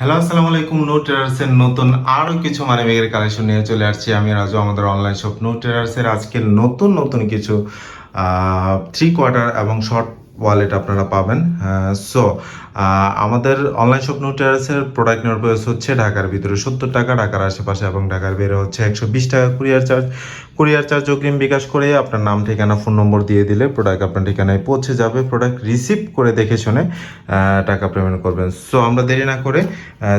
Hello, আসসালামু আলাইকুম। No ট্রেডার্সের নতুন আরও কিছু মানে মেঘের কালেকশন নিয়ে চলে আসছি আমি রাজু, আমাদের অনলাইন শপ নো ট্রেডার্সের আজকে নতুন নতুন কিছু থ্রি কোয়ার্টার এবং শর্ট ওয়ালেট আপনারা পাবেন। সো আমাদের অনলাইন শপ নো ট্রেডার্সের প্রোডাক্ট নেওয়ার প্রাইস হচ্ছে ঢাকার ভিতরে সত্তর টাকা, ঢাকার আশেপাশে এবং ঢাকার বেরে হচ্ছে একশো বিশ টাকা কুরিয়ার চার্জ কুরিয়ার চার্জ অগ্রিম বিকাশ করে আপনার নাম, ঠিকানা ফোন নম্বর দিয়ে দিলে প্রোডাক্ট আপনার ঠিকানায় পৌঁছে যাবে। প্রোডাক্ট রিসিভ করে দেখে শুনে টাকা পেমেন্ট করবেন। সো আমরা দেরি না করে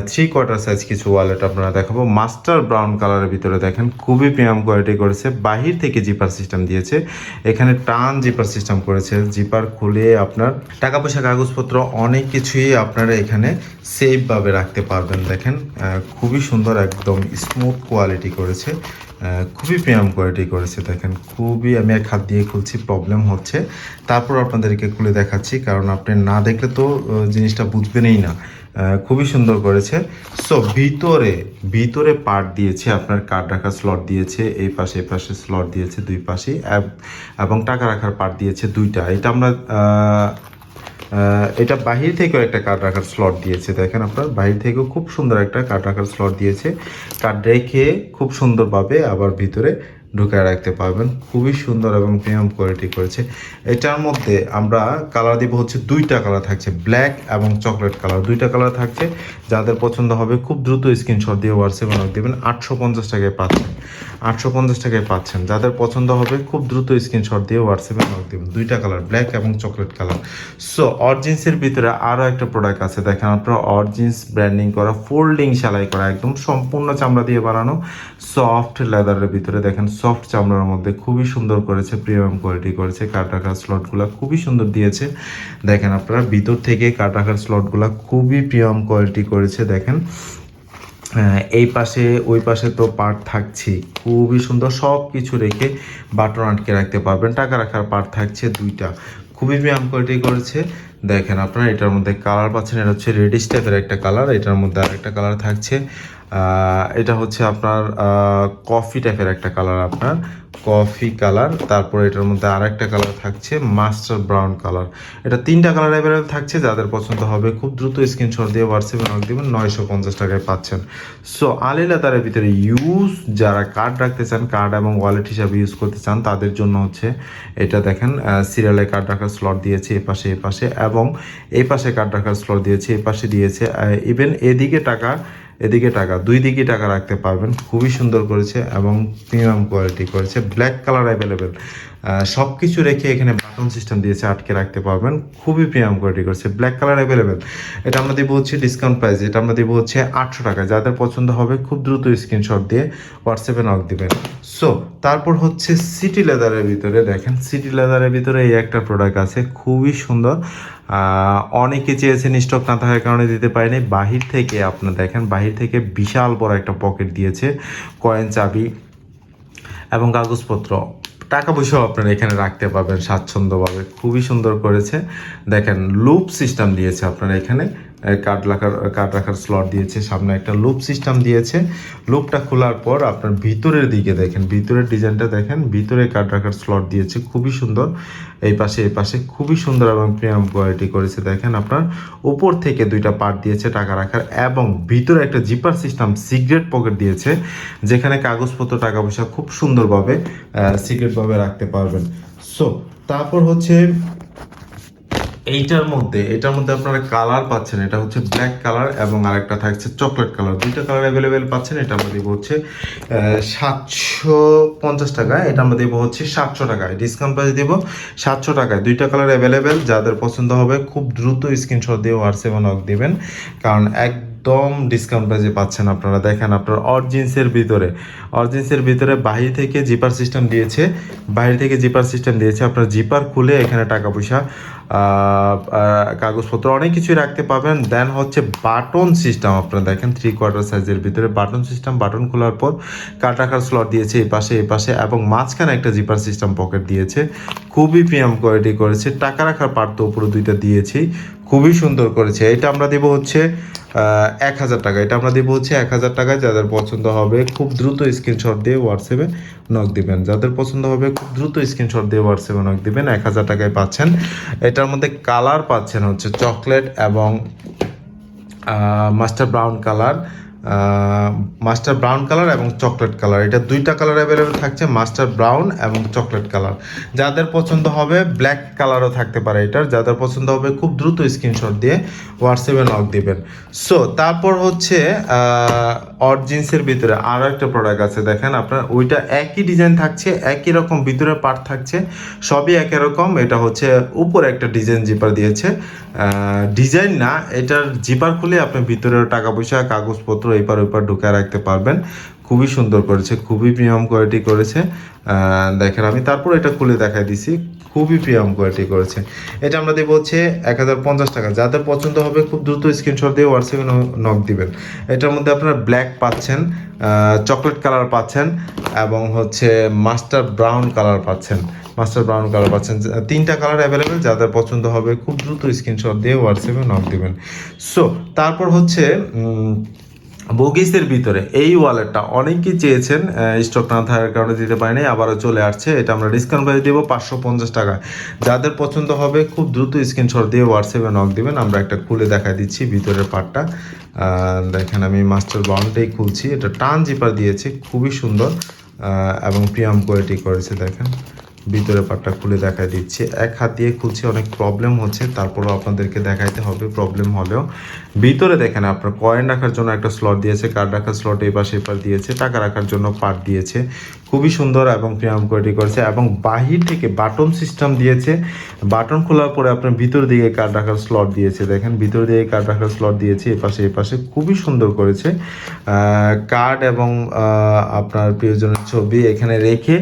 থ্রি কোয়ার্টার সাইজ কিছু ওয়ালেট আপনারা দেখাবো। মাস্টার ব্রাউন কালারের ভিতরে দেখেন, খুবই প্রিমিয়াম কোয়ালিটি করেছে। বাহির থেকে জিপার সিস্টেম দিয়েছে। এখানে টান জিপার সিস্টেম করেছে। জিপার খুলে আপনার টাকা পয়সা, কাগজপত্র, অনেক কিছুই আপনারা এখানে সেফভাবে রাখতে পারবেন। দেখেন খুবই সুন্দর একদম স্মুথ কোয়ালিটি করেছে খুবই প্রিমিয়াম কোয়ালিটি করেছে। দেখেন, খুবই আমি এক হাত দিয়ে খুলছি প্রবলেম হচ্ছে। তারপর আপনাদেরকে খুলে দেখাচ্ছি, কারণ আপনি না দেখলে তো জিনিসটা বুঝবেনই না। খুবই সুন্দর করেছে। সো ভিতরে ভিতরে পার্ট দিয়েছে, আপনার কার্ড রাখার স্লট দিয়েছে, এই পাশে এই পাশে স্লট দিয়েছে দুই পাশেই এব- টাকা রাখার পার্ট দিয়েছে দুইটা। এটা আমরা এটা বাহির থেকেও একটা কার্ড রাখার স্লট দিয়েছে। দেখেন আপনার, বাহির থেকেও খুব সুন্দর একটা কার্ড রাখার স্লট দিয়েছে। কার্ড রেখে খুব সুন্দরভাবে আবার ভিতরে ঢুকায় রাখতে পারবেন। খুবই সুন্দর এবং প্রিমিয়াম কোয়ালিটি করেছে। এটার মধ্যে আমরা কালার দিব হচ্ছে দুইটা কালার থাকছে ব্ল্যাক এবং চকলেট কালার দুইটা কালার থাকছে, যাদের পছন্দ হবে খুব দ্রুত স্ক্রিনশট দিয়ে হোয়াটসঅ্যাপে নক দেবেন। আটশো পঞ্চাশ টাকায় পাচ্ছেন। আটশো পঞ্চাশ টাকায় পাচ্ছেন। যাদের পছন্দ হবে খুব দ্রুত স্ক্রিনশট দিয়ে হোয়াটসঅ্যাপে নক দেবেন। দুইটা কালার ব্ল্যাক এবং চকলেট কালার সো অরজিন্সের ভিতরে আরও একটা প্রোডাক্ট আছে। দেখেন আপনারা অরজিন্স ব্র্যান্ডিং করা ফোল্ডিং সেলাই করা, একদম সম্পূর্ণ চামড়া দিয়ে বানানো। সফট লেদারের ভিতরে দেখেন সফট চামড়ার মধ্যে খুবই সুন্দর করেছে প্রিমিয়াম কোয়ালিটি করেছে। রাখার স্লটগুলো খুবই সুন্দর দিয়েছে। দেখেন আপনারা, ভিতর থেকে রাখার স্লটগুলো খুবই প্রিমিয়াম কোয়ালিটি করেছে, দেখেন। এই পাশে, ওই পাশে তো পার্ট থাকছে খুবই সুন্দর সব কিছু রেখে বাটন আটকে রাখতে পারবেন। টাকা রাখার পার্ট থাকছে দুইটা। খুবই ব্যায়াম কোয়ালিটি করেছে। দেখেন আপনারা, এটার মধ্যে কালার পাচ্ছেন, এটা হচ্ছে রেডিশ টাইপের একটা কালার এটার মধ্যে আরেকটা কালার থাকছে। এটা হচ্ছে আপনার কফি টাইপের একটা কালার আপনার। কফি কালার তারপর এটার মধ্যে আরেকটা কালার থাকছে মাস্টার ব্রাউন কালার এটা তিনটা কালার অ্যাভেলেবেল থাকছে, যাদের পছন্দ হবে খুব দ্রুত স্ক্রিনশট দিয়ে হোয়াটসঅ্যাপে নক দেবেন, নয়শো পঞ্চাশ টাকায় পাচ্ছেন। সো আলিলা তারের ভিতরে ইউজ যারা কার্ড রাখতে চান কার্ড এবং ওয়ালেট হিসাবে ইউজ করতে চান, তাদের জন্য হচ্ছে এটা দেখেন সিরিয়ালে কার্ড রাখার স্লট দিয়েছে এ পাশে এ পাশে এবং এই পাশে কার্ড রাখার স্লট দিয়েছে এ পাশে দিয়েছে ইভেন এদিকে টাকা এদিকে টাকা, দুই দিকে টাকা রাখতে পারবেন। খুবই সুন্দর করেছে এবং প্রিমিয়াম কোয়ালিটি করেছে। ব্ল্যাক কালার অ্যাভেলেবেল সব কিছু রেখে এখানে বাটন সিস্টেম দিয়েছে, আটকে রাখতে পারবেন। খুবই প্রিমিয়াম কোয়ালিটি করছে। ব্ল্যাক কালার অ্যাভেলেবেল এটা আমরা দিব হচ্ছে ডিসকাউন্ট প্রাইস এটা আমরা দিব হচ্ছে আটশো টাকা যাদের পছন্দ হবে, খুব দ্রুত স্ক্রিনশট দিয়ে হোয়াটসঅ্যাপে নক দিবেন। সো তারপর হচ্ছে সিটি লেদারের ভিতরে দেখেন। সিটি লেদারের ভিতরে এই একটা প্রোডাক্ট আছে। খুবই সুন্দর। অনেকে চেয়েছেন স্টক না থাকার কারণে দিতে পারেনি। বাহির থেকে আপনার দেখেন, বাহির থেকে বিশাল বড় একটা পকেট দিয়েছে। কয়েন চাবি এবং কাগজপত্র। টাকা পয়সাও আপনারা এখানে রাখতে পারবেন স্বাচ্ছন্দ্যভাবে। খুবই সুন্দর করেছে। দেখেন লুপ সিস্টেম দিয়েছে আপনারা এখানে। কার্ড রাখার কার্ড রাখার স্লট দিয়েছে, সামনে একটা লুপ সিস্টেম দিয়েছে। লুপটা খোলার পর আপনার ভিতরের দিকে দেখেন, ভিতরের ডিজাইনটা দেখেন, ভিতরে কার্ড রাখার স্লট দিয়েছে, খুবই সুন্দর। এই পাশে এই পাশে খুবই সুন্দর এবং প্রিমিয়াম কোয়ালিটি করেছে। দেখেন আপনার উপর থেকে দুইটা পার্ট দিয়েছে টাকা রাখার এবং ভিতরে একটা জিপার সিস্টেম সিগারেট পকেট দিয়েছে, যেখানে কাগজপত্র টাকা পয়সা খুব সুন্দরভাবে সিগারেটভাবে রাখতে পারবেন। সো তারপর হচ্ছে এইটার মধ্যে, এটার মধ্যে আপনারা কালার পাচ্ছেন, এটা হচ্ছে ব্ল্যাক কালার এবং আরেকটা থাকছে চকলেট কালার দুইটা কালার অ্যাভেলেবেল পাচ্ছেন, এটা আমরা দিব হচ্ছে সাতশো পঞ্চাশ টাকায় এটা আমরা দেবো হচ্ছে সাতশো টাকায় ডিসকাউন্ট প্রাইস দেবো সাতশো টাকায় দুইটা কালার অ্যাভেলেবেল যাদের পছন্দ হবে, খুব দ্রুত স্ক্রিনশট দিয়ে হোয়াটসঅ্যাপে নক দেবেন। কারণ একদম ডিসকাউন্ট প্রাইসে পাচ্ছেন আপনারা। দেখেন আপনার অরজিন্সের ভিতরে। অরজিন্সের ভিতরে বাহির থেকে জিপার সিস্টেম দিয়েছে। বাইরে থেকে জিপার সিস্টেম দিয়েছে। আপনার জিপার খুলে এখানে টাকা পয়সা কাগজপত্র অনেক কিছুই রাখতে পাবেন দেন হচ্ছে বাটন সিস্টেম আপনারা দেখেন থ্রি কোয়ার্টার সাইজের ভিতরে বাটন সিস্টেম বাটন খোলার পর কাট রাখার স্লট দিয়েছে এই পাশে এই পাশে এবং মাঝখানে একটা জিপার সিস্টেম পকেট দিয়েছে। খুবই প্রিমিয়াম কোয়ালিটি করেছে। টাকা রাখার পার্ট তো উপরে দুইটা দিয়েছি। খুবই সুন্দর করেছে। এটা আমরা দেব হচ্ছে এক হাজার টাকা। এটা আমরা দেবো হচ্ছে এক হাজার টাকায়। যাদের পছন্দ হবে, খুব দ্রুত স্ক্রিনশট দিয়ে হোয়াটসঅ্যাপে নক দিবেন। যাদের পছন্দ হবে, খুব দ্রুত স্ক্রিনশট দিয়ে হোয়াটসঅ্যাপে নক দিবেন। এক হাজার টাকায় পাচ্ছেন। এটার মধ্যে কালার পাচ্ছেন হচ্ছে চকলেট এবং master brown colour master brown colour এবং চকলেট কালার। এটা দুইটা কালার অ্যাভেলেবেল থাকছে, মাস্টার ব্রাউন এবং চকলেট কালার। যাদের পছন্দ হবে, ব্ল্যাক কালারও থাকতে পারে এটার। যাদের পছন্দ হবে, খুব দ্রুত স্ক্রিনশট দিয়ে হোয়াটসঅ্যাপে নক দিবেন। সো তারপর হচ্ছে অরজিন্সের ভিতরে আরও একটা প্রোডাক্ট আছে, দেখেন আপনার। ওইটা একই ডিজাইন থাকছে, একই রকম, ভিতরে পার্ট থাকছে। সবই একই রকম। এটা হচ্ছে উপরে একটা ডিজাইন জিপার দিয়েছে। ডিজাইন না, এটার জিপার খুলে আপনি ভিতরে টাকা পয়সা, কাগজপত্র এপার ওপার ঢুকে রাখতে পারবেন। খুবই সুন্দর করেছে, খুবই প্রিমিয়াম কোয়ালিটি করেছে। দেখেন আমি তারপর এটা খুলে দেখাই দিছি, খুবই প্রিমিয়াম কোয়ালিটি করেছে। এটা আমরা দেবো হচ্ছে এক হাজার পঞ্চাশ টাকা। যাদের পছন্দ হবে খুব দ্রুত স্ক্রিনশট দিয়ে হোয়াটসঅ্যাপে নক দিবেন। এটার মধ্যে আপনারা ব্ল্যাক পাচ্ছেন চকলেট কালার পাচ্ছেন এবং হচ্ছে মাস্টার ব্রাউন কালার পাচ্ছেন। মাস্টার ব্রাউন কালার পাচ্ছেন। তিনটা কালার অ্যাভেলেবেল যাদের পছন্দ হবে খুব দ্রুত স্ক্রিনশট দিয়ে হোয়াটসঅ্যাপে নক দিবেন। সো তারপর হচ্ছে বগিসের ভিতরে এই ওয়ালেটটা অনেকেই চেয়েছেন স্টক না থাকার কারণে দিতে পারিনি, আবারও চলে আসছে। এটা আমরা ডিসকাউন্ট প্রাইস দেবো পাঁচশো পঞ্চাশ টাকা যাদের পছন্দ হবে, খুব দ্রুত স্ক্রিনশট দিয়ে হোয়াটসঅ্যাপে নক দেবেন। আমরা একটা খুলে দেখা দিচ্ছি ভিতরের পার্টটা দেখেন আমি মাস্টার বাউন্ডটাই খুলছি। এটা টান জিপার দিয়েছে, খুবই সুন্দর এবং প্রিয়াম কোয়ালিটি করেছে, দেখেন। ভিতরে পাটটা খুলে দেখা দিচ্ছি। এক হাত দিয়ে খুলছি, অনেক প্রবলেম হচ্ছে, তারপরও আপনাদেরকে দেখাইতে হবে প্রবলেম হলেও। ভিতরে দেখেন আপনার কয়েন রাখার জন্য একটা স্লট দিয়েছে কার্ড রাখার স্লট এই পাশে এপার দিয়েছে, টাকা রাখার জন্য পার্ট দিয়েছে। খুবই সুন্দর এবং প্রিয়াম কোয়ালিটি করেছে এবং বাহির থেকে বাটন সিস্টেম দিয়েছে। বাটন খোলার পরে আপনার ভিতর দিকে কার্ড রাখার স্লট দিয়েছে। দেখেন, ভিতর দিকে কার্ড রাখার স্লট দিয়েছে, এপাশে এপাশে খুবই সুন্দর করেছে। কার্ড এবং আপনার প্রিয়জনের ছবি এখানে রেখে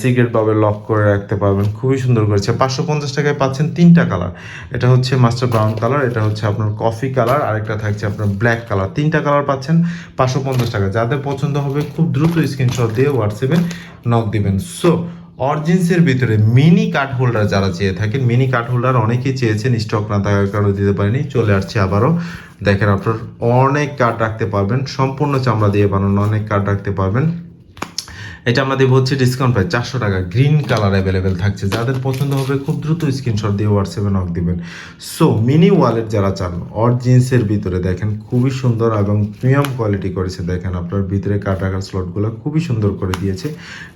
সিগারেট পাবে লক করে রাখতে পারবেন। খুবই সুন্দর করেছে। পাঁচশো পঞ্চাশ টাকায় পাচ্ছেন তিনটা কালার এটা হচ্ছে মাস্টার ব্রাউন কালার এটা হচ্ছে আপনার কফি কালার আরেকটা থাকছে আপনার ব্ল্যাক কালার তিনটা কালার পাচ্ছেন পাঁচশো পঞ্চাশ টাকা যাদের পছন্দ হবে খুব দ্রুত স্ক্রিনশট দিয়ে হোয়াটসঅ্যাপে নক দিবেন। সো অরজিন্সের ভিতরে মিনি কার্ড হোল্ডার যারা চেয়ে থাকেন মিনি কার্ড হোল্ডার অনেকেই চেয়েছেন স্টক না থাকার কারণে দিতে পারেনি, চলে আসছে আবারও। দেখেন আপনার অনেক কার্ড রাখতে পারবেন, সম্পূর্ণ চামড়া দিয়ে বানানো অনেক কার্ড রাখতে পারবেন। এটা আমরা দেবো হচ্ছে ডিসকাউন্ট প্রাইস চারশো টাকা। গ্রিন কালার অ্যাভেলেবেল থাকছে। যাদের পছন্দ হবে, খুব দ্রুত স্ক্রিনশট দিয়ে হোয়াটসঅ্যাপে নক দিবেন। সো মিনি ওয়ালেট যারা চান অর জিন্সের ভিতরে দেখেন, খুবই সুন্দর এবং প্রিমিয়াম কোয়ালিটি করেছে। দেখেন আপনার ভিতরে কাট রাখার স্লটগুলো খুবই সুন্দর করে দিয়েছে।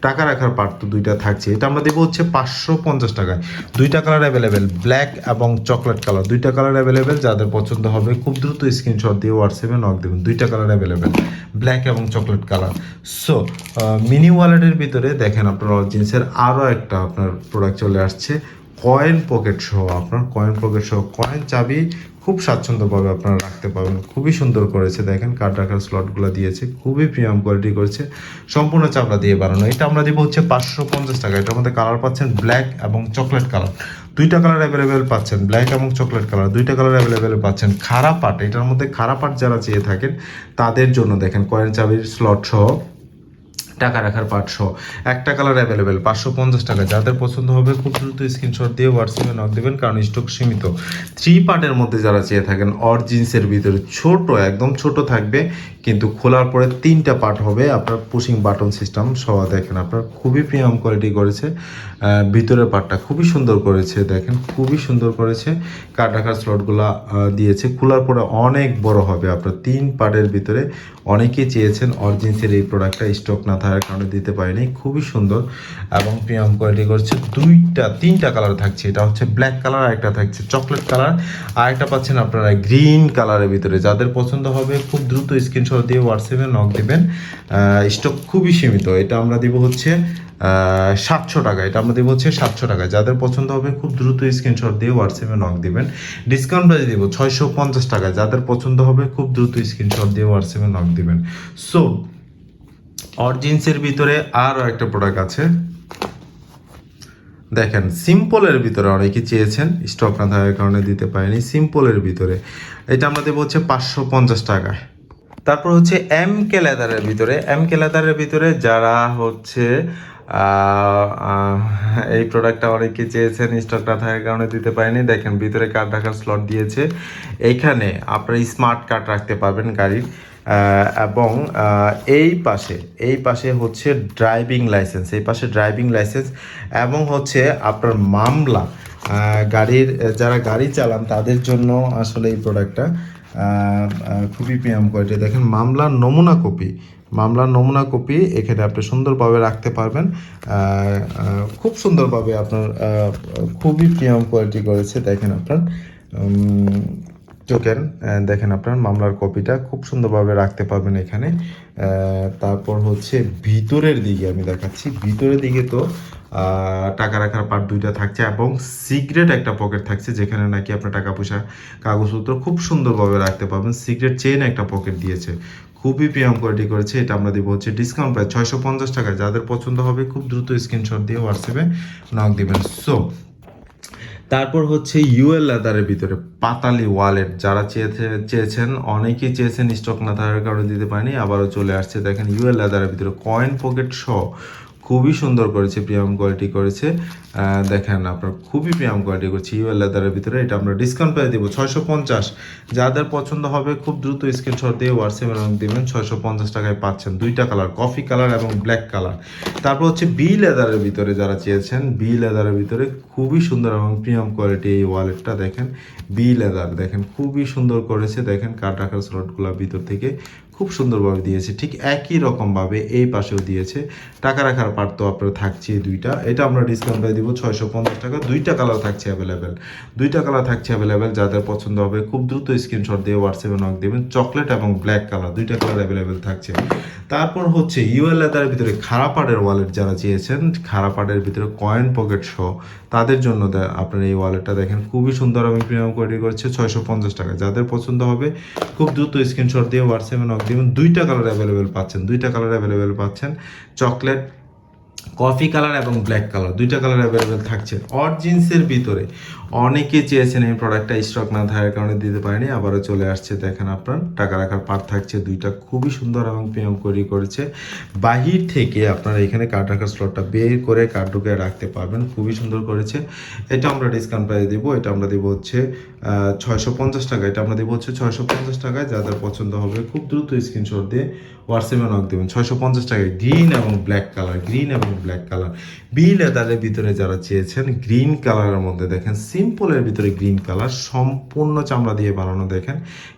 টাকা রাখার পার্ট তো দুইটা থাকছে। এটা আমরা দেবো হচ্ছে পাঁচশো পঞ্চাশ টাকায়। দুইটা কালার অ্যাভেলেবেল ব্ল্যাক এবং চকলেট কালার দুইটা কালার অ্যাভেলেবেল যাদের পছন্দ হবে, খুব দ্রুত স্ক্রিনশট দিয়ে হোয়াটসঅ্যাপে নক দেবেন। দুইটা কালার অ্যাভেলেবেল ব্ল্যাক এবং চকলেট কালার সো মিনি ওয়ালেটের ভিতরে দেখেন আপনার জিন্সের আরও একটা আপনার প্রোডাক্ট চলে আসছে। কয়েন পকেট সহ আপনার কয়েন পকেট সহ কয়েন চাবি খুব স্বাচ্ছন্দ্যভাবে আপনারা রাখতে পারবেন। খুবই সুন্দর করেছে। দেখেন কার্ড রাখার স্লটগুলো দিয়েছে। খুবই প্রিমিয়াম কোয়ালিটি করেছে। সম্পূর্ণ চামড়া দিয়ে বানানো। এটা আমরা দিব হচ্ছে পাঁচশো পঞ্চাশ টাকা। এটার মধ্যে কালার পাচ্ছেন ব্ল্যাক এবং চকলেট কালার দুইটা কালার অ্যাভেলেবেল পাচ্ছেন ব্ল্যাক এবং চকলেট কালার দুইটা কালার অ্যাভেলেবেল পাচ্ছেন খারাপ পাট। এটার মধ্যে খারাপ পাট যারা চেয়ে থাকেন, তাদের জন্য দেখেন কয়েন চাবির স্লট সহ টাকা রাখার সহ। একটা কালার অ্যাভেলেবেল পাঁচশো পঞ্চাশ টাকা। যাদের পছন্দ হবে, খুব দ্রুত স্ক্রিনশট দিয়ে হোয়াটসঅ্যাপে নক দেবেন, কারণ স্টক সীমিত। থ্রি পার্টের মধ্যে যারা চেয়ে থাকেন অর জিন্সের ভিতরে ছোট, একদম ছোট থাকবে, কিন্তু খোলার পরে তিনটা পার্ট হবে। আপনার পুশিং বাটন সিস্টেম সহ দেখেন, আপনার খুবই প্রিমিয়াম কোয়ালিটি করেছে। ভিতরের পার্টটা খুবই সুন্দর করেছে, দেখেন, খুবই সুন্দর করেছে। কাট রাখার স্লটগুলো দিয়েছে। খোলার পরে অনেক বড় হবে। আপনার তিন পার্টের ভিতরে অনেকেই চেয়েছেন অরিজিন্সের এই প্রোডাক্টটা স্টক না থাকার কারণে দিতে পারিনি। খুবই সুন্দর। এবং প্রিমিয়াম কোয়ালিটি করছে? দুইটা, তিনটা কালার থাকছে। এটা হচ্ছে ব্ল্যাক কালার আর একটা থাকছে চকলেট কালার আর একটা পাচ্ছেন আপনারা গ্রিন কালারের ভিতরে। যাদের পছন্দ হবে, খুব দ্রুত স্ক্রিনশট দিয়ে হোয়াটসঅ্যাপে নক দেবেন। স্টক খুবই সীমিত। এটা আমরা দিব হচ্ছে সাতশো টাকা। এটা আমরা দেবো হচ্ছে সাতশো টাকা। যাদের পছন্দ হবে, খুব দ্রুত স্ক্রিনশট দিয়ে হোয়াটসঅ্যাপে নক দিবেন। ডিসকাউন্ট প্রাইস দিব ছয়শো পঞ্চাশ টাকা। যাদের পছন্দ হবে, খুব দ্রুত স্ক্রিনশট দিয়ে হোয়াটসঅ্যাপে নক দিবেন। সো অরজিন্সের ভিতরে আরও একটা প্রোডাক্ট আছে। দেখেন সিম্পলের ভিতরে অনেকে চেয়েছেন স্টক না থাকার কারণে দিতে পারেনি সিম্পলের ভিতরে। এটা আমরা দেবো হচ্ছে পাঁচশো পঞ্চাশ টাকায়। তারপর হচ্ছে এম কে লেদারের ভিতরে। এম কে লেদারের ভিতরে যারা হচ্ছে এই প্রোডাক্টটা অনেকে চেয়েছেন স্টক না থাকার কারণে দিতে পারেনি। দেখেন, ভিতরে কার্ড রাখার স্লট দিয়েছে। এইখানে আপনারা স্মার্ট কার্ড রাখতে পারবেন গাড়ির। এবং এই পাশে এই পাশে হচ্ছে ড্রাইভিং লাইসেন্স এই পাশে ড্রাইভিং লাইসেন্স এবং হচ্ছে আপনার মামলা গাড়ির, যারা গাড়ি চালান তাদের জন্য আসলে এই প্রোডাক্টটা খুবই প্রিমিয়াম কোয়ালিটি দেখেন, মামলার নমুনা কপি, মামলার নমুনা কপি এখানে আপনি সুন্দরভাবে রাখতে পারবেন খুব সুন্দরভাবে আপনার খুবই প্রিমিয়াম কোয়ালিটি করেছে, দেখেন আপনার টোকেন দেখেন আপনার মামলার কপিটা খুব সুন্দরভাবে রাখতে পারবেন এখানে। তারপর হচ্ছে ভিতরের দিকে আমি দেখাচ্ছি। ভিতরের দিকে তো টাকা রাখার পার্ট দুইটা থাকছে এবং সিক্রেট একটা পকেট থাকছে, যেখানে নাকি আপনার টাকা পয়সা কাগজপত্র খুব সুন্দরভাবে রাখতে পারবেন। সিক্রেট চেন একটা পকেট দিয়েছে। খুবই প্রিয়াম কোয়ালিটি করেছে। এটা আমরা দিব হচ্ছে ডিসকাউন্ট প্রাইস ছয়শো পঞ্চাশ টাকা। যাদের পছন্দ হবে খুব দ্রুত স্ক্রিনশট দিয়ে হোয়াটসঅ্যাপে নক দেবেন। সো তারপর হচ্ছে ইউএল লেদারের ভিতরে পাতালি ওয়ালেট যারা চেয়েছে, চেয়েছেন, অনেকেই চেয়েছেন স্টক না থাকার কারণে দিতে পারেনি, আবারও চলে আসছে। দেখেন ইউএল লেদারের ভিতরে কয়েন পকেট সহ খুবই সুন্দর করেছে প্রিয়াম কোয়ালিটি করেছে। দেখেন আপনার, খুবই প্রিয়াম কোয়ালিটি করেছে। ইউএল লেদারের ভিতরে এটা আমরা ডিসকাউন্ট পেয়ে দিব ছয়শো পঞ্চাশ। যাদের পছন্দ হবে, খুব দ্রুত স্ক্রিনশট দিয়ে হোয়াটসঅ্যাপে রং দিবেন, ছয়শো পঞ্চাশ টাকায় পাচ্ছেন। দুইটা কালার কফি কালার এবং ব্ল্যাক কালার তারপর হচ্ছে বি লেদারের ভিতরে যারা চেয়েছেন বি লেদারের ভিতরে খুবই সুন্দর এবং প্রিমিয়াম কোয়ালিটি এই ওয়ালেটটা দেখেন। বি লেদার দেখেন, খুবই সুন্দর করেছে। দেখেন, কাঠ রাখার স্লটগুলো ভিতর থেকে খুব সুন্দরভাবে দিয়েছে, ঠিক একই রকমভাবে এই পাশেও দিয়েছে। টাকা রাখার পার তো আপনার থাকছে দুইটা। এটা আমরা ডিসকাউন্ট দিয়ে দিব ছয়শো পঞ্চাশ টাকা। দুইটা কালার থাকছে অ্যাভেলেবেল দুইটা কালার থাকছে অ্যাভেলেবেল যাদের পছন্দ হবে খুব দ্রুত স্ক্রিনশট দিয়ে হোয়াটসঅ্যাপে নক দেবেন। চকলেট এবং ব্ল্যাক কালার দুইটা কালার অ্যাভেলেবেল থাকছে। তারপর হচ্ছে ইউএল লেদারের ভিতরে খারাপাড়ের ওয়ালেট যারা চেয়েছেন খারাপাড়ের ভিতরে কয়েন পকেট সহ, তাদের জন্য আপনার এই ওয়ালেটটা দেখেন, খুবই সুন্দর আমি প্রিমিয়াম কোয়ালিটি করছে, ছয়শো পঞ্চাশ টাকা। যাদের পছন্দ হবে, খুব দ্রুত স্ক্রিনশট দিয়ে হোয়াটসঅ্যাপে নক দিবেন দুইটা কালার অ্যাভেলেবেল পাচ্ছেন, দুইটা কালার অ্যাভেলেবেল পাচ্ছেন চকলেট কফি কালার এবং ব্ল্যাক কালার, দুইটা কালার অ্যাভেলেবেল থাকছে। অর জিন্সের ভিতরে। অনেকে চেয়েছেন এই প্রোডাক্টটা স্টক না থাকার কারণে দিতে পারেনি, আবারও চলে আসছে, দেখেন আপনার, টাকা রাখার পার থাকছে, দুইটা খুবই সুন্দর এবং প্রিয়ম করি করেছে। বাহির থেকে আপনারা এখানে কার্ড রাখার স্লটটা বের করে কার্ড ঢুকে রাখতে পারবেন, খুবই সুন্দর করেছে। এটা আমরা ডিসকাউন্ট প্রাইস দেবো, এটা আমরা দেবো হচ্ছে ছয়শো পঞ্চাশ টাকা। এটা আমরা দেবো হচ্ছে ছয়শো পঞ্চাশ টাকায়। যাদের পছন্দ হবে, খুব দ্রুত স্ক্রিনশট দিয়ে হোয়াটসঅ্যাপে নক দেবেন। ছয়শো পঞ্চাশ টাকায় গ্রিন এবং ব্ল্যাক কালার গ্রিন এবং ব্ল্যাক কালার বি লেদারের ভিতরে যারা চেয়েছেন গ্রিন কালারের মধ্যে দেখেন সিম্পলের ভিতরে গ্রিন কালার সম্পূর্ণ চামড়া দিয়ে বানানো দেখেন।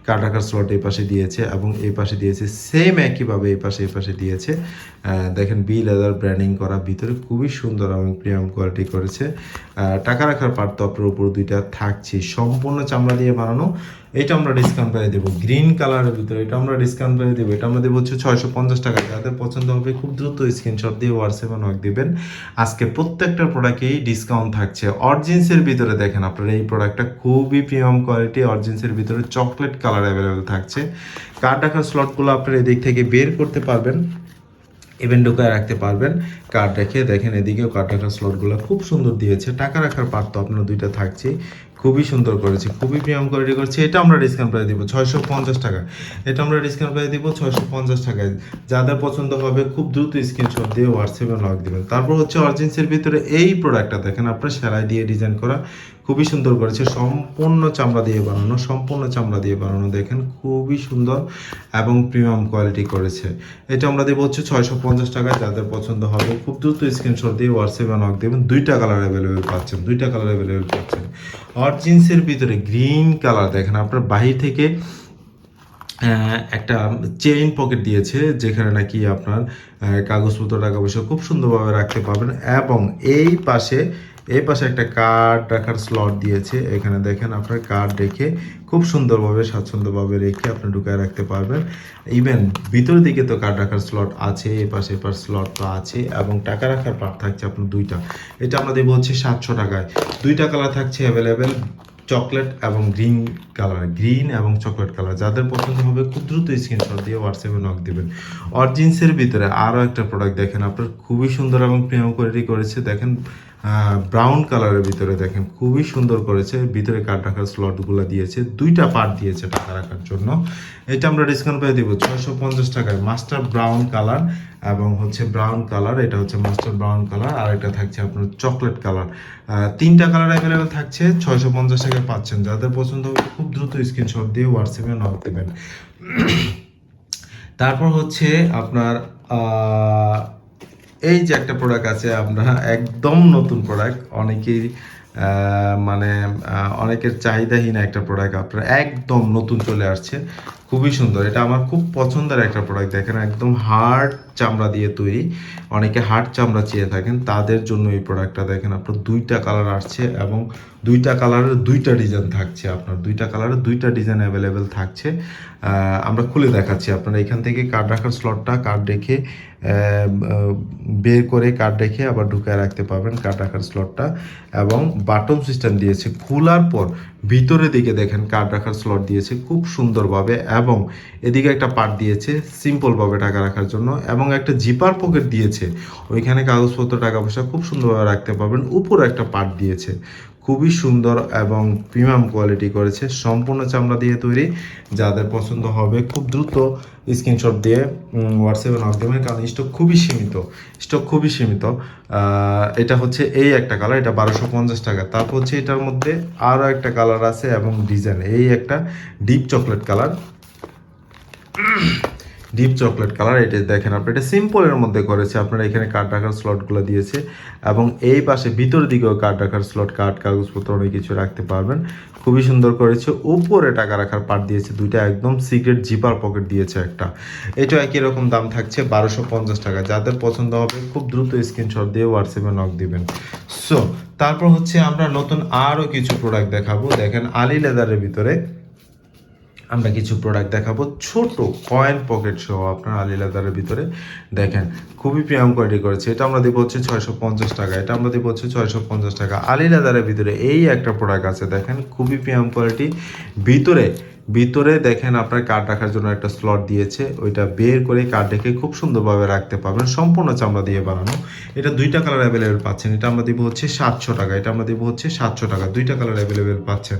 কাটাকার স্লট এই পাশে দিয়েছে এবং এই পাশে দিয়েছে সেম একইভাবে এই পাশে এই পাশে দিয়েছে। দেখেন বি লেদার ব্র্যান্ডিং করা ভিতরে খুবই সুন্দর এবং প্রিমিয়াম কোয়ালিটি করেছে। টাকা রাখার আপনার উপর দুইটা থাকছে। সম্পূর্ণ চামড়া দিয়ে বানানো, এটা আমরা ডিসকাউন্ট পেয়ে দেবো। গ্রিন কালারের ভিতরে এটা আমরা ডিসকাউন্ট পেয়ে দেবো। এটা আমরা দেবো হচ্ছে ছয়শো পঞ্চাশ টাকা। যাদের পছন্দ হবে খুব দ্রুত স্ক্রিনশট দিয়ে হোয়াটসঅ্যাপে নক দিবেন। আজকে প্রত্যেকটা প্রোডাক্টেই ডিসকাউন্ট থাকছে। অরজিন্সের ভিতরে দেখেন আপনারা, এই প্রোডাক্টটা খুবই প্রিমিয়াম কোয়ালিটি অরজিন্সের ভিতরে চকলেট কালার অ্যাভেলেবেল থাকছে। কার্ড রাখার স্লটগুলো আপনারা এদিক থেকে বের করতে পারবেন ইভেন্ট ঢুকায় রাখতে পারবেন। কার্ড রেখে দেখেন এদিকেও কার্ড রাখার স্লটগুলো খুব সুন্দর দিয়েছে। টাকা রাখার পার্ট তো আপনার দুইটা থাকছে খুবই সুন্দর করেছে, খুবই প্রিমিয়াম কোয়ালিটি করছি। এটা আমরা ডিসকাউন্ট প্রাইস দিব, ছয়শো পঞ্চাশ টাকা। এটা আমরা ডিসকাউন্ট প্রাইস দিব ছয়শো পঞ্চাশ টাকায়। যাদের পছন্দ হবে, খুব দ্রুত স্ক্রিনশট দিয়ে হোয়াটসঅ্যাপে লক দেবেন। তারপর হচ্ছে অরজিন্সের ভিতরে এই প্রোডাক্টটা দেখেন, আপনার সেলাই দিয়ে ডিজাইন করা খুবই সুন্দর করেছে। সম্পূর্ণ চামড়া দিয়ে বানানো, সম্পূর্ণ চামড়া দিয়ে বানানো দেখেন, খুবই সুন্দর এবং প্রিমিয়াম কোয়ালিটি করেছে। এটা আমরা দেবো হচ্ছে ছয়শো পঞ্চাশ টাকায়, যাদের পছন্দ হবে খুব দ্রুত স্ক্রিনশট দিয়ে হোয়াটসঅ্যাপে নক দেবেন। দুইটা কালার অ্যাভেলেবেল পাচ্ছেন, দুইটা কালার অ্যাভেলেবেল পাচ্ছেন। আর জিন্সের ভিতরে গ্রিন কালার দেখেন, আপনার বাহির থেকে একটা চেইন পকেট দিয়েছে, যেখানে নাকি আপনার কাগজপত্র, টাকা পয়সা খুব সুন্দরভাবে রাখতে পারবেন এবং এই পাশে এই পাশে একটা কার্ড রাখার স্লট দিয়েছে। এখানে দেখেন আপনার কার্ড রেখে খুব সুন্দরভাবে, স্বাচ্ছন্দ্যভাবে রেখে আপনি ঢুকায় রাখতে পারবেন। ইভেন ভিতরের দিকে তো কার্ড রাখার স্লট আছে, এই পাশে এপার স্লট তো আছে এবং টাকা রাখার পার্ট থাকছে আপনার দুইটা। এটা আমরা দেবো হচ্ছে সাতশো টাকায়। দুইটা কালার থাকছে অ্যাভেলেবেল চকলেট এবং গ্রিন কালার গ্রিন এবং চকলেট কালার যাদের পছন্দ হবে খুব দ্রুত স্ক্রিনশট দিয়ে হোয়াটসঅ্যাপে নক দিবেন। অরজিন্সের ভিতরে আরও একটা প্রোডাক্ট দেখেন, আপনার খুবই সুন্দর এবং প্রিমিয়াম কোয়ালিটি করেছে। দেখেন ব্রাউন কালারের ভিতরে দেখেন খুবই সুন্দর করেছে। ভিতরে কার্ড রাখার স্লটগুলো দিয়েছে। দুইটা পার্ট দিয়েছে টাকা রাখার জন্য। এটা আমরা ডিসকাউন্ট পেয়ে দিব ছয়শো পঞ্চাশ টাকায়। মাস্টার ব্রাউন কালার এবং হচ্ছে ব্রাউন কালার এটা হচ্ছে মাস্টার ব্রাউন কালার আর এটা থাকছে আপনার চকলেট কালার তিনটা কালার অ্যাভেলেবেল থাকছে। ছয়শো পঞ্চাশ টাকায় পাচ্ছেন। যাদের পছন্দ হবে খুব দ্রুত স্ক্রিনশট দিয়ে হোয়াটসঅ্যাপে নক দেবেন। তারপর হচ্ছে আপনার এই যে একটা প্রোডাক্ট আছে, আমরা একদম নতুন প্রোডাক্ট অনেকেই মানে অনেকের চাহিদাহীন একটা প্রোডাক্ট আপনার একদম নতুন চলে আসছে। খুবই সুন্দর। এটা আমার খুব পছন্দের একটা প্রোডাক্ট দেখেন, একদম হার্ড চামড়া দিয়ে তৈরি। অনেকে হার্ড চামড়া চেয়ে থাকেন, তাদের জন্য এই প্রোডাক্টটা দেখেন, আপনার দুইটা কালার আসছে এবং দুইটা কালারের দুইটা ডিজাইন থাকছে আপনার। দুইটা কালারের দুইটা ডিজাইন অ্যাভেলেবেল থাকছে। আমরা খুলে দেখাচ্ছি আপনারা। এখান থেকে কার্ড রাখার স্লটটা কার্ড রেখে বের করে কার্ড রেখে আবার ঢুকায় রাখতে পারবেন কার্ড রাখার স্লটটা এবং বাটন সিস্টেম দিয়েছে, খোলার পর ভিতরের দিকে দেখেন কার্ড রাখার স্লট দিয়েছে খুব সুন্দরভাবে। এবং এদিকে একটা পার্ট দিয়েছে সিম্পলভাবে টাকা রাখার জন্য। এবং একটা জিপার পকেট দিয়েছে, ওইখানে কাগজপত্র, টাকা পয়সা খুব সুন্দরভাবে রাখতে পারবেন। উপরে একটা পার্ট দিয়েছে। খুবই সুন্দর এবং প্রিমিয়াম কোয়ালিটি করেছে। সম্পূর্ণ চামড়া দিয়ে তৈরি। যাদের পছন্দ হবে, খুব দ্রুত স্ক্রিনশট দিয়ে হোয়াটসঅ্যাপে নক দেবেন। কারণ স্টক খুবই সীমিত। স্টক খুবই সীমিত। এটা হচ্ছে এই একটা কালার এটা বারোশো পঞ্চাশ টাকা। তারপর হচ্ছে এটার মধ্যে আরও একটা কালার আছে এবং ডিজাইন এই একটা deep chocolate colour deep chocolate colour এটা দেখেন আপনি, এটা সিম্পলের মধ্যে করেছে। আপনারা এখানে কার্ড রাখার স্লটগুলো দিয়েছে এবং এই পাশে ভিতর দিকেও কার্ড রাখার স্লট কার্ড কাগজপত্র অনেক কিছু রাখতে পারবেন। খুবই সুন্দর করেছে। উপরে টাকা রাখার পার্ট দিয়েছে দুইটা, একদম সিক্রেট জিপার পকেট দিয়েছে একটা। এটা একই রকম দাম থাকছে বারোশো পঞ্চাশ টাকা। যাদের পছন্দ হবে খুব দ্রুত স্ক্রিনশট দিয়ে হোয়াটসঅ্যাপে নক দিবেন। সো তারপর হচ্ছে আমরা নতুন আরও কিছু প্রোডাক্ট দেখাবো। দেখেন আলি লেদারের ভিতরে আমরা কিছু প্রোডাক্ট দেখাবো। ছোট কয়েন পকেট সহ আপনার আলি লাদারের ভিতরে দেখেন, খুবই প্রিয়াম কোয়ালিটি করেছে। এটা আমরা দেবো হচ্ছে ছয়শো পঞ্চাশ টাকা, এটা আমরা দেবো হচ্ছে ছয়শো পঞ্চাশ টাকা। আলি লাদারের ভিতরে এই একটা প্রোডাক্ট আছে, দেখেন, খুবই প্রিয়াম কোয়ালিটি ভিতরে ভিতরে দেখেন আপনার কার্ড রাখার জন্য একটা স্লট দিয়েছে। ওইটা বের করে কার্ড রেখে খুব সুন্দরভাবে রাখতে পারবেন। সম্পূর্ণ চামড়া দিয়ে বানানো। এটা দুইটা কালার অ্যাভেলেবেল পাচ্ছেন। এটা আমরা দিব হচ্ছে সাতশো টাকা। এটা আমরা দিব হচ্ছে সাতশো টাকা। দুইটা কালার অ্যাভেলেবেল পাচ্ছেন।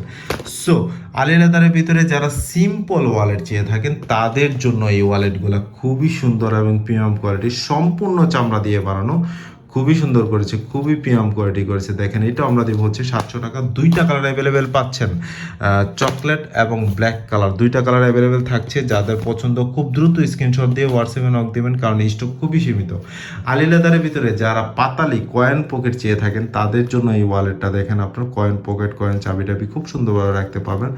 সো আলি লেদারের ভিতরে যারা সিম্পল ওয়ালেট চেয়ে থাকেন, তাদের জন্য এই ওয়ালেটগুলো খুবই সুন্দর এবং প্রিমিয়াম কোয়ালিটি সম্পূর্ণ চামড়া দিয়ে বানানো। খুবই সুন্দর করেছে, খুবই প্রিমিয়াম কোয়ালিটি করেছে। দেখেন এটা আমরা দেবো হচ্ছে সাতশো টাকা। দুইটা কালার অ্যাভেলেবেল পাচ্ছেন চকলেট এবং ব্ল্যাক কালার দুইটা কালার অ্যাভেলেবেল থাকছে, যাদের পছন্দ খুব দ্রুত স্ক্রিনশট দিয়ে হোয়াটসঅ্যাপে নক দেবেন, কারণ স্টক খুবই সীমিত। আলি লেদারের ভিতরে যারা পাতালি কয়েন পকেট চেয়ে থাকেন, তাদের জন্য এই ওয়ালেটটা দেখেন আপনার কয়েন পকেট কয়েন চাবি টাবি খুব সুন্দরভাবে রাখতে পারবেন।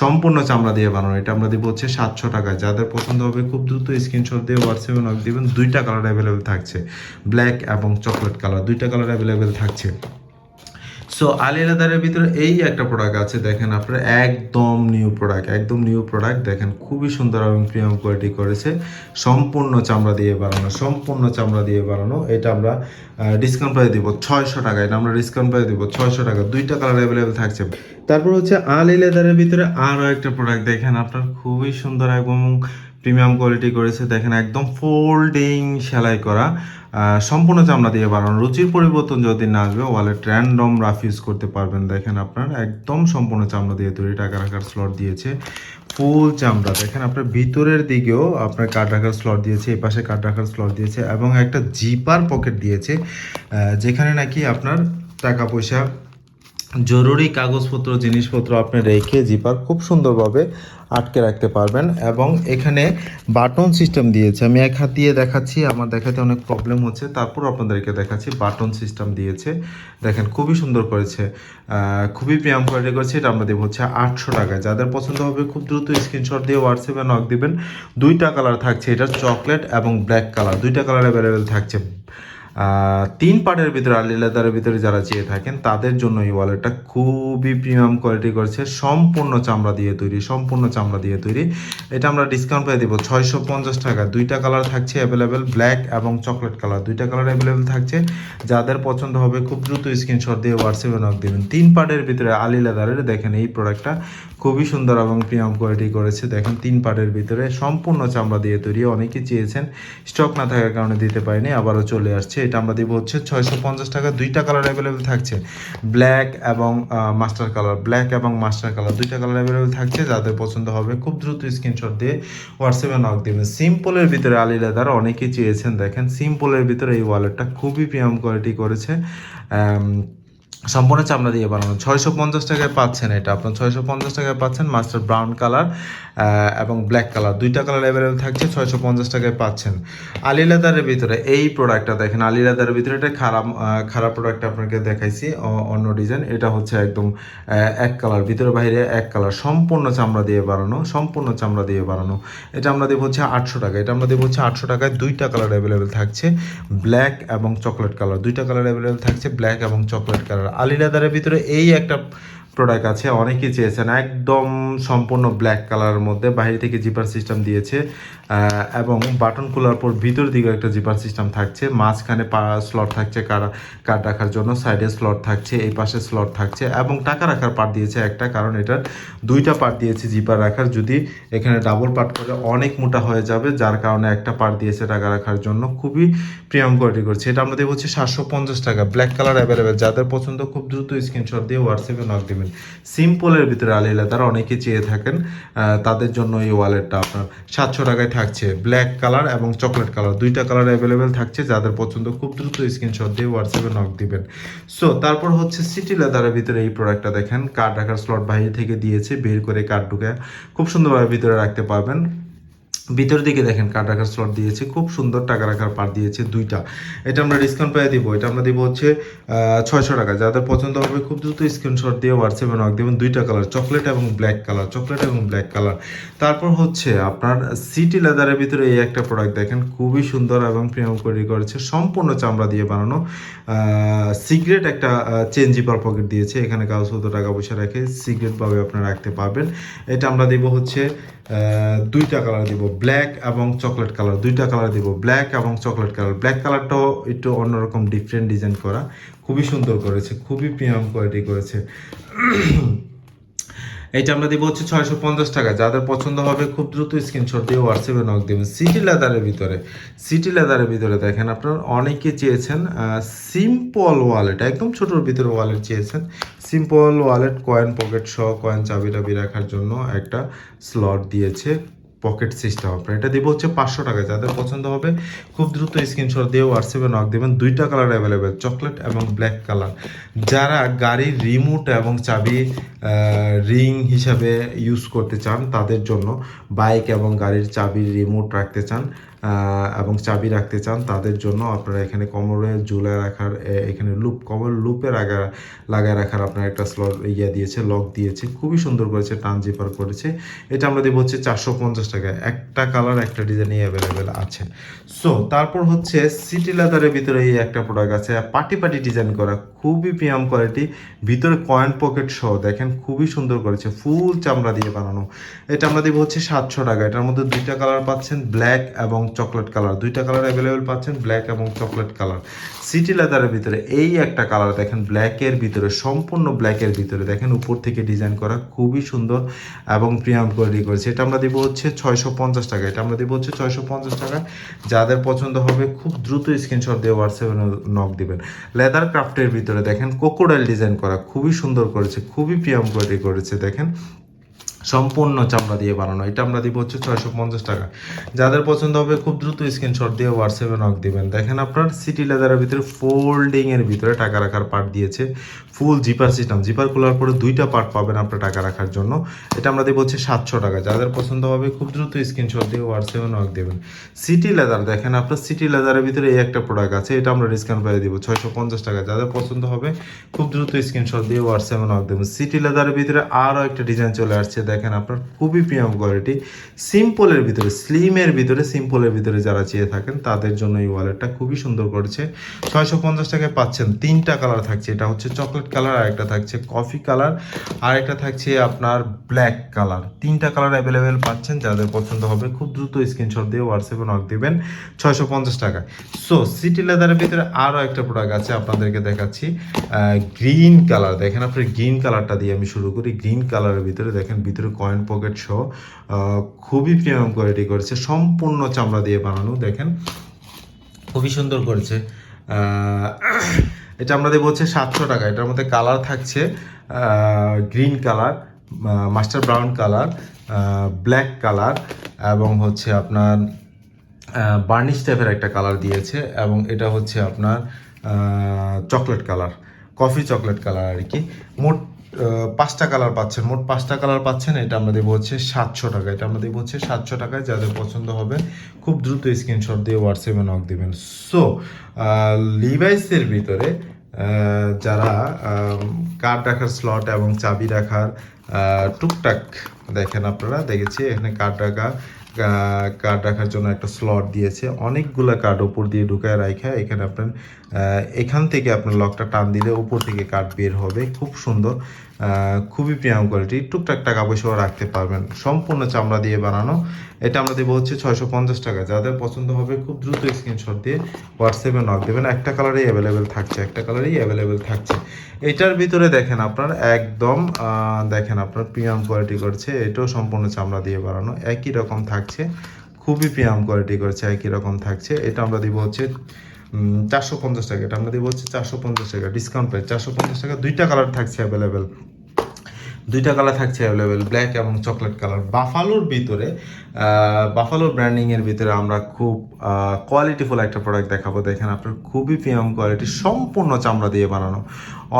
সম্পূর্ণ চামড়া দিয়ে বানানো, এটা আমরা দিব হচ্ছে সাতশো টাকা। যাদের পছন্দ হবে খুব দ্রুত স্ক্রিনশট দিয়ে হোয়াটসঅ্যাপে নক দিবেন, দুইটা কালার অ্যাভেলেবেল থাকছে ব্ল্যাক এবং চকলেট কালার দুইটা কালার অ্যাভেলেবেল থাকছে। সো আলি লেদারের ভিতরে এই একটা প্রোডাক্ট আছে, দেখেন আপনার, একদম নিউ প্রোডাক্ট একদম নিউ প্রোডাক্ট দেখেন খুবই সুন্দর এবং প্রিমিয়াম কোয়ালিটি করেছে। সম্পূর্ণ চামড়া দিয়ে বানানো, সম্পূর্ণ চামড়া দিয়ে বানানো। এটা আমরা ডিসকাউন্ট প্রাইস দিব ছয়শো টাকা, এটা আমরা ডিসকাউন্ট প্রাইস দিব ছয়শো টাকা, দুইটা কালার অ্যাভেলেবেল থাকছে। তারপর হচ্ছে আলি লেদারের ভিতরে আরও একটা প্রোডাক্ট দেখেন আপনার, খুবই সুন্দর এবং প্রিমিয়াম কোয়ালিটি করেছে, দেখেন একদম ফোল্ডিং সেলাই করা। সম্পূর্ণ চামড়া দিয়ে বানানো। রুচির পরিবর্তন যদি না আসবে ওয়ালেট র্যান্ডম রাফ ইউজ করতে পারবেন। দেখেন আপনার একদম সম্পূর্ণ চামড়া দিয়ে তৈরি টাকা রাখার স্লট দিয়েছে। ফুল চামড়া। দেখেন আপনার ভিতরের দিকেও আপনার কার্ড রাখার স্লট দিয়েছে, এই পাশে কার্ড রাখার স্লট দিয়েছে এবং একটা জিপার পকেট দিয়েছে। যেখানে নাকি আপনার টাকা পয়সা জরুরি কাগজপত্র, জিনিসপত্র আপনি রেখে জিপার খুব সুন্দরভাবে আটকে রাখতে পারবেন এবং এখানে বাটন সিস্টেম দিয়েছে। আমি এক হাত দিয়ে দেখাচ্ছি, আমার দেখাতে অনেক প্রবলেম হচ্ছে। তারপর আপনাদেরকে দেখাচ্ছি বাটন সিস্টেম দিয়েছে। দেখেন, খুবই সুন্দর করেছে। খুবই প্রিয়াম কোয়ালিটি করেছে। এটা আমরা দেবো হচ্ছে আটশো টাকায়। যাদের পছন্দ হবে, খুব দ্রুত স্ক্রিনশট দিয়ে হোয়াটসঅ্যাপে নক দেবেন। দুইটা কালার থাকছে এটা চকলেট এবং ব্ল্যাক কালার দুইটা কালার অ্যাভেলেবেল থাকছে। তিন পার্টের ভিতরে আলি লেদারের ভিতরে যারা চেয়ে থাকেন, তাদের জন্য এই ওয়ালেটটা খুবই প্রিমিয়াম কোয়ালিটি করছে। সম্পূর্ণ চামড়া দিয়ে তৈরি, সম্পূর্ণ চামড়া দিয়ে তৈরি। এটা আমরা ডিসকাউন্ট পেয়ে দেবো ছয়শো পঞ্চাশ টাকা। দুইটা কালার থাকছে অ্যাভেলেবেল ব্ল্যাক এবং চকলেট কালার দুইটা কালার অ্যাভেলেবেল থাকছে। যাদের পছন্দ হবে, খুব দ্রুত স্ক্রিনশট দিয়ে হোয়াটসঅ্যাপে নক দেবেন। তিন পার্টের ভিতরে আলি লেদারের দেখেন এই প্রোডাক্টটা খুবই সুন্দর এবং প্রিমিয়াম কোয়ালিটি করেছে। দেখেন, তিন পার্টের ভিতরে সম্পূর্ণ চামড়া দিয়ে তৈরি। অনেকেই চেয়েছেন স্টক না থাকার কারণে দিতে পারিনি, আবারও চলে আসছে। এটা আমরা দিব হচ্ছে ছয়শো পঞ্চাশ টাকা। দুইটা কালার অ্যাভেলেবেল থাকছে। ব্ল্যাক এবং মাস্টার কালার ব্ল্যাক এবং মাস্টার কালার দুইটা কালার অ্যাভেলেবেল থাকছে। যাদের পছন্দ হবে, খুব দ্রুত স্ক্রিনশট দিয়ে হোয়াটসঅ্যাপে নক দিবেন। সিম্পলের ভিতরে আলি লেদার অনেকেই চেয়েছেন। দেখেন সিম্পলের ভিতরে এই ওয়ালেটটা খুবই প্রিমিয়াম কোয়ালিটি করেছে। সম্পূর্ণ চামড়া দিয়ে বানানো। ছয়শো পঞ্চাশ টাকায় পাচ্ছেন এটা। আপনার ছয়শো পঞ্চাশ টাকায় পাচ্ছেন মাস্টার ব্রাউন কালার এবং ব্ল্যাক কালার। দুইটা কালার অ্যাভেলেবেল থাকছে, ছয়শো পঞ্চাশ টাকায় পাচ্ছেন। আলি লেদারের ভিতরে এই প্রোডাক্টটা দেখেন, আলি লেদারের ভিতরে এটা খারাপ খারাপ প্রোডাক্ট আপনাকে দেখাইছি অন্য ডিজাইন এটা হচ্ছে একদম এক কালার, ভিতরে বাইরে এক কালার। সম্পূর্ণ চামড়া দিয়ে বানানো, সম্পূর্ণ চামড়া দিয়ে বানানো। এটা আমরা দেবো হচ্ছে আটশো টাকা। এটা আমরা দেবো হচ্ছে আটশো টাকায়। দুইটা কালার অ্যাভেলেবেল থাকছে, ব্ল্যাক এবং চকলেট কালার। দুইটা কালার অ্যাভেলেবেল থাকছে, ব্ল্যাক এবং চকলেট কালার। আলি লেদারের ভিতরে এই একটা প্রোডাক্ট আছে, অনেকেই চেয়েছেন, একদম সম্পূর্ণ ব্ল্যাক কালারের মধ্যে, বাইরে থেকে জিপার সিস্টেম দিয়েছে। এবং বাটন খোলার পর ভিতর দিকে একটা জিপার সিস্টেম থাকছে। মাঝখানে স্লট থাকছে কার কার্ড রাখার জন্য সাইডে স্লট থাকছে, এই পাশে স্লট থাকছে এবং টাকা রাখার পার্ট দিয়েছে একটা, কারণ এটার দুইটা পার্ট দিয়েছে জিপার রাখার। যদি এখানে ডাবল পার্ট করে অনেক মোটা হয়ে যাবে, যার কারণে একটা পার্ট দিয়েছে টাকা রাখার জন্য। খুবই প্রিমিয়াম কোয়ালিটি করছে। এটা আমরা দেবো হচ্ছে সাতশো পঞ্চাশ টাকা। ব্ল্যাক কালার অ্যাভেলেবেল যাদের পছন্দ, খুব দ্রুত স্ক্রিনশট দিয়ে হোয়াটসঅ্যাপে নক দেবেন। সিম্পলের ভিতরে আলি লেদার অনেকে চেয়ে থাকেন তাদের জন্য এই ওয়ালেটটা আপনার। সাতশো টাকায় থাকছে ব্ল্যাক কালার এবং চকলেট কালার দুইটা কালার অ্যাভেলেবেল থাকছে, যাদের পছন্দ খুব দ্রুত স্ক্রিনশট দিয়ে হোয়াটসঅ্যাপে নক দিবেন। সো তারপর হচ্ছে সিটি লেদারের ভিতরে এই প্রোডাক্টটা দেখেন। কার্ড রাখার স্লট বাইরে থেকে দিয়েছে, বের করে কার্ড ঢুকে খুব সুন্দরভাবে ভিতরে রাখতে পারবেন। ভিতর দিকে দেখেন কার্ড রাখার স্লট দিয়েছে, খুব সুন্দর টাকা রাখার পার দিয়েছে দুইটা। এটা আমরা ডিসকাউন্ট পেয়ে দিব, এটা আমরা দিব হচ্ছে ছয়শো টাকা। যাদের পছন্দ হবে খুব দ্রুত স্ক্রিনশট দিয়ে হোয়াটসঅ্যাপে নক দেবেন দুইটা কালার চকলেট এবং ব্ল্যাক কালার চকলেট এবং ব্ল্যাক কালার তারপর হচ্ছে আপনার সিটি লেদারের ভিতরে এই একটা প্রোডাক্ট দেখেন, খুবই সুন্দর এবং প্রিমিয়াম করে করেছে, সম্পূর্ণ চামড়া দিয়ে বানানো। সিগারেট একটা চেন জিপার পকেট দিয়েছে, এখানে কাগজপত্র, টাকা পয়সা রেখে সিগারেটভাবে আপনারা রাখতে পারবেন। এটা আমরা দিব হচ্ছে দুইটা কালার দিব ব্ল্যাক এবং চকলেট কালার দুইটা কালার দিব ব্ল্যাক এবং চকলেট কালার ব্ল্যাক কালারটাও একটু অন্যরকম ডিফারেন্ট ডিজাইন করা। খুবই সুন্দর করেছে, খুবই প্রিমিয়াম কোয়ালিটি করেছে। এটা আমরা দিব হচ্ছে ছয়শো পঞ্চাশ টাকা। যাদের পছন্দ হবে খুব দ্রুত স্ক্রিনশট দিয়ে হোয়াটসঅ্যাপে নক দেবেন। সিটি লেদারের ভিতরে। সিটি লেদারের ভিতরে দেখেন আপনার অনেকে চেয়েছেন সিম্পল ওয়ালেট একদম ছোটোর ভিতরে ওয়ালেট চেয়েছেন। সিম্পল ওয়ালেট কয়েন পকেট সহ কয়েন চাবি টাবি রাখার জন্য একটা স্লট দিয়েছে পকেট সিস্টেম আপনার। এটা দিব হচ্ছে পাঁচশো টাকা যাদের পছন্দ হবে খুব দ্রুত স্ক্রিনশট দিয়ে হোয়াটসঅ্যাপে নক দেবেন। দুইটা কালার অ্যাভেলেবেল চকলেট এবং ব্ল্যাক কালার যারা গাড়ির রিমোট এবং চাবি রিং হিসাবে ইউজ করতে চান, তাদের জন্য বাইক এবং গাড়ির চাবির রিমোট রাখতে চান। এবং চাবি রাখতে চান, তাদের জন্য আপনারা এখানে কোমরে ঝুলায় রাখার এখানে লুপ, কমর লুপে লাগা লাগায় রাখার আপনার একটা স্লট ইয়ে দিয়েছে লক দিয়েছে। খুবই সুন্দর করেছে টান জিপার করেছে। এটা আমরা দেবো হচ্ছে চারশো পঞ্চাশ টাকা। একটা কালার একটা ডিজাইনই অ্যাভেলেবেল আছে। সো তারপর হচ্ছে সিটি লেদারের ভিতরে এই একটা প্রোডাক্ট আছে। পাটি পাটি ডিজাইন করা, খুবই প্রিমিয়াম কোয়ালিটি ভিতরে কয়েন পকেট সহ, দেখেন খুবই সুন্দর করেছে ফুল চামড়া দিয়ে বানানো। এটা আমরা দেবো হচ্ছে সাতশো টাকা। এটার মধ্যে দুইটা কালার পাচ্ছেন ব্ল্যাক এবং চকলেট কালার। দুইটা কালার অ্যাভেলেবেল পাচ্ছেন ব্ল্যাক এবং চকলেট কালার। সিটি লেদারের ভিতরে এই একটা কালার দেখেন ব্ল্যাকের ভিতরে, সম্পূর্ণ ব্ল্যাকের ভিতরে দেখেন, উপর থেকে ডিজাইন করা খুবই সুন্দর এবং প্রিমিয়াম কোয়ালিটি করেছে এটা আমরা দিব হচ্ছে ছয়শো পঞ্চাশ টাকা। এটা আমরা দিব হচ্ছে ছয়শো পঞ্চাশ টাকা। যাদের পছন্দ হবে, খুব দ্রুত স্ক্রিনশট দিয়ে হোয়াটসঅ্যাপে নক দিবেন। লেদার ক্রাফটের ভিতরে দেখেন কোকোডাইল ডিজাইন করা খুবই সুন্দর করেছে, খুবই প্রিমিয়াম কোয়ালিটি করেছে, দেখেন। সম্পূর্ণ চামড়া দিয়ে বানানো। এটা আমরা দিব হচ্ছে ছয়শো পঞ্চাশ টাকা। যাদের পছন্দ হবে খুব দ্রুত স্ক্রিনশট দিয়ে হোয়াটসঅ্যাপে নক দিবেন। দেখেন আপনার সিটি লেদারের ভিতরে ফোল্ডিংয়ের ভিতরে টাকা রাখার পার্ট দিয়েছে। ফুল জিপার সিস্টেম জিপার খোলার পরে দুইটা পার্ট পাবেন আপনার টাকা রাখার জন্য। এটা আমরা দেবো হচ্ছে সাতশো টাকা। যাদের পছন্দ হবে খুব দ্রুত স্ক্রিনশট দিয়ে হোয়াটসঅ্যাপে নক দেবেন। সিটি লেদার দেখেন আপনার সিটি লেদারের ভিতরে এই একটা প্রোডাক্ট আছে। এটা আমরা ডিসকাউন্ট পেয়ে দিব ছয়শো পঞ্চাশ টাকা। যাদের পছন্দ হবে খুব দ্রুত স্ক্রিনশট দিয়ে হোয়াটসঅ্যাপে নক দেবেন। সিটি লেদারের ভিতরে আরও একটা ডিজাইন চলে আসছে। দেখেন আপনার খুবই প্রিমিয়াম কোয়ালিটি সিম্পলের ভিতরে স্লিমের ভিতরে সিম্পলের ভিতরে যারা চেয়ে থাকেন, তাদের জন্য এই ওয়ালেটটা খুবই সুন্দর করেছে। ছয়শো পঞ্চাশ টাকায় পাচ্ছেন, তিনটা কালার থাকছে। এটা হচ্ছে চকলেট কালার আর একটা থাকছে কফি কালার আর একটা থাকছে আপনার ব্ল্যাক কালার তিনটা কালার অ্যাভেলেবেল পাচ্ছেন, যাদের পছন্দ হবে, খুব দ্রুত স্ক্রিনশট দিয়ে হোয়াটসঅ্যাপে নক দিবেন ছয়শো পঞ্চাশ টাকায়। সো সিটি লেদারের ভিতরে আরও একটা প্রোডাক্ট আছে, আপনাদেরকে দেখাচ্ছি। গ্রিন কালার দেখেন আপনার গ্রিন কালারটা দিয়ে আমি শুরু করি। গ্রিন কালারের ভিতরে দেখেন, ভিতরে কয়েন পকেট সহ খুবই প্রিমিয়াম কোয়ালিটি করেছে। সম্পূর্ণ চামড়া দিয়ে বানানো, দেখেন। খুবই সুন্দর করেছে। এটা আমরা দেবো হচ্ছে সাতশো টাকা। এটার মধ্যে কালার থাকছে green colour master brown colour black colour এবং হচ্ছে আপনার বার্নিশ টাইপের একটা কালার দিয়েছে এবং এটা হচ্ছে আপনার chocolate colour coffee chocolate colour আর কি। মোট পাঁচটা কালার পাচ্ছেন, মোট পাঁচটা কালার পাচ্ছেন, এটা আমরা দেবো হচ্ছে সাতশো টাকা। এটা আমরা দেবো হচ্ছে সাতশো টাকায়, যাদের পছন্দ হবে, খুব দ্রুত স্ক্রিনশট দিয়ে হোয়াটসঅ্যাপে নক দেবেন। সো লিভাইসের ভিতরে যারা কার্ড রাখার স্লট এবং চাবি রাখার টুকটাক দেখেন আপনারা, দেখেছি এখানে কার্ড রাখা কার্ড রাখার জন্য একটা স্লট দিয়েছে। অনেকগুলো কার্ড উপর দিয়ে ঢুকায় রাখা এখানে আপনার এখান থেকে আপনার লকটা টান দিলে উপর থেকে কার্ড বের হবে। খুব সুন্দর খুবই প্রিয়াম কোয়ালিটি টুকটাক টাকা পয়সাও রাখতে পারবেন। সম্পূর্ণ চামড়া দিয়ে বানানো। এটা আমরা দেবো হচ্ছে ছয়শো পঞ্চাশ টাকা। যাদের পছন্দ হবে খুব দ্রুত স্ক্রিনশট দিয়ে হোয়াটসঅ্যাপে নক দেবেন। একটা কালারেই অ্যাভেলেবেল থাকছে, একটা কালারেই অ্যাভেলেবেল থাকছে। এটার ভিতরে দেখেন আপনার, একদম দেখেন আপনার প্রিমিয়াম কোয়ালিটি করছে, এটাও সম্পূর্ণ চামড়া দিয়ে বানানো একই রকম থাকছে, খুবই প্রিমিয়াম কোয়ালিটি করছে, একই রকম থাকছে, এটা আমরা দিব হচ্ছে চারশো পঞ্চাশ টাকা, এটা আমরা দিব হচ্ছে চারশো পঞ্চাশ টাকা ডিসকাউন্ট পাই চারশো পঞ্চাশ টাকা, দুইটা কালার থাকছে অ্যাভেলেবেল দুইটা কালার থাকছে অ্যাভেলেবেল ব্ল্যাক এবং চকলেট কালার বাফালোর ভিতরে বাফালোর ব্র্যান্ডিংয়ের ভিতরে আমরা খুব কোয়ালিটিফুল একটা প্রোডাক্ট দেখাবো। দেখেন আপনার খুবই প্রিমিয়াম কোয়ালিটি সম্পূর্ণ চামড়া দিয়ে বানানো।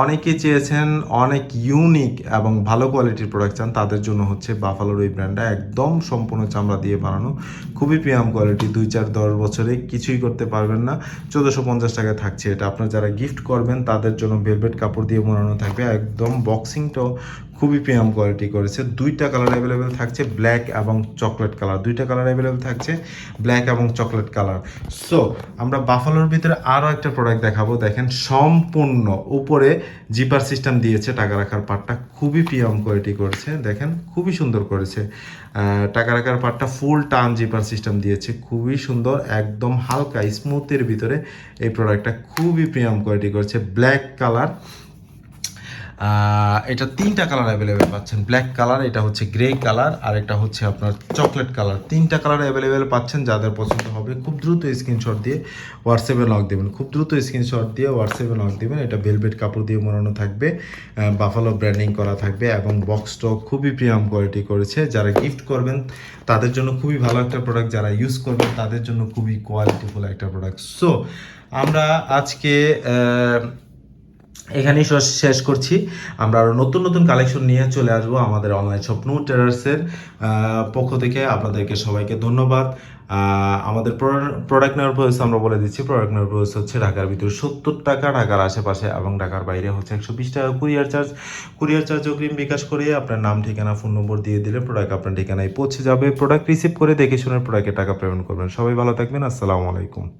অনেকে চেয়েছেন অনেক ইউনিক এবং ভালো কোয়ালিটির প্রোডাক্ট চান, তাদের জন্য হচ্ছে বাফালোর এই ব্র্যান্ডটা একদম সম্পূর্ণ চামড়া দিয়ে বানানো। খুবই প্রিমিয়াম কোয়ালিটি দুই চার দশ বছরে কিছুই করতে পারবেন না। চোদ্দোশো পঞ্চাশ টাকায় থাকছে এটা। আপনার যারা গিফট করবেন, তাদের জন্য ভেলভেট কাপড় দিয়ে বানানো থাকবে। একদম বক্সিংটাও খুবই প্রিমিয়াম কোয়ালিটি করেছে। দুইটা কালার অ্যাভেলেবেল থাকছে ব্ল্যাক এবং চকলেট কালার দুইটা কালার অ্যাভেলেবেল থাকছে ব্ল্যাক এবং চকলেট কালার সো আমরা বাফালোর ভিতরে আরও একটা প্রোডাক্ট দেখাবো। দেখেন, সম্পূর্ণ উপরে জিপার সিস্টেম দিয়েছে টাকা রাখার পার্টটা খুবই প্রিমিয়াম কোয়ালিটি করেছে। দেখেন, খুবই সুন্দর করেছে। টাকা রাখার পার্টটা ফুল টান জিপার সিস্টেম দিয়েছে। খুবই সুন্দর, একদম হালকা স্মুথের ভিতরে এই প্রোডাক্টটা খুবই প্রিমিয়াম কোয়ালিটি করেছে। ব্ল্যাক কালার এটা তিনটা কালার অ্যাভেলেবেল পাচ্ছেন। ব্ল্যাক কালার এটা হচ্ছে গ্রে কালার আর এটা হচ্ছে আপনার চকলেট কালার তিনটা কালার অ্যাভেলেবেল পাচ্ছেন, যাদের পছন্দ হবে, খুব দ্রুত স্ক্রিনশট দিয়ে হোয়াটসঅ্যাপে লক দেবেন। খুব দ্রুত স্ক্রিনশট দিয়ে হোয়াটসঅ্যাপে লক দেবেন। এটা ভেলভেট কাপড় দিয়ে মোড়ানো থাকবে বাফালো ব্র্যান্ডিং করা থাকবে, এবং বক্সটাও খুবই প্রিমিয়াম কোয়ালিটি করেছে। যারা গিফট করবেন, তাদের জন্য খুবই ভালো একটা প্রোডাক্ট যারা ইউজ করবেন, তাদের জন্য খুবই কোয়ালিটিফুল একটা প্রোডাক্ট সো আমরা আজকে এখানেই শেষ- করছি। আমরা আরও নতুন নতুন কালেকশন নিয়ে চলে আসব আমাদের অনলাইন স্বপ্ন টেরার্সের পক্ষ থেকে। আপনাদেরকে সবাইকে ধন্যবাদ। আমাদের প্রোডাক্ট নেওয়ার প্রসেস আমরা বলে দিচ্ছি। প্রোডাক্ট নেওয়ার প্রসেস হচ্ছে ঢাকার ভিতরে সত্তর টাকা, ঢাকার আশেপাশে এবং ঢাকার বাইরে হচ্ছে একশো বিশ টাকা কুরিয়ার চার্জ কুরিয়ার চার্জ অগ্রিম বিকাশ করে আপনার নাম, ঠিকানা ফোন নম্বর দিয়ে দিলে প্রোডাক্ট আপনার ঠিকানায় পৌঁছে যাবে। প্রোডাক্ট রিসিভ করে দেখে শুনে প্রোডাক্টের টাকা পেমেন্ট করবেন। সবাই ভালো থাকবেন। আসসালামু আলাইকুম।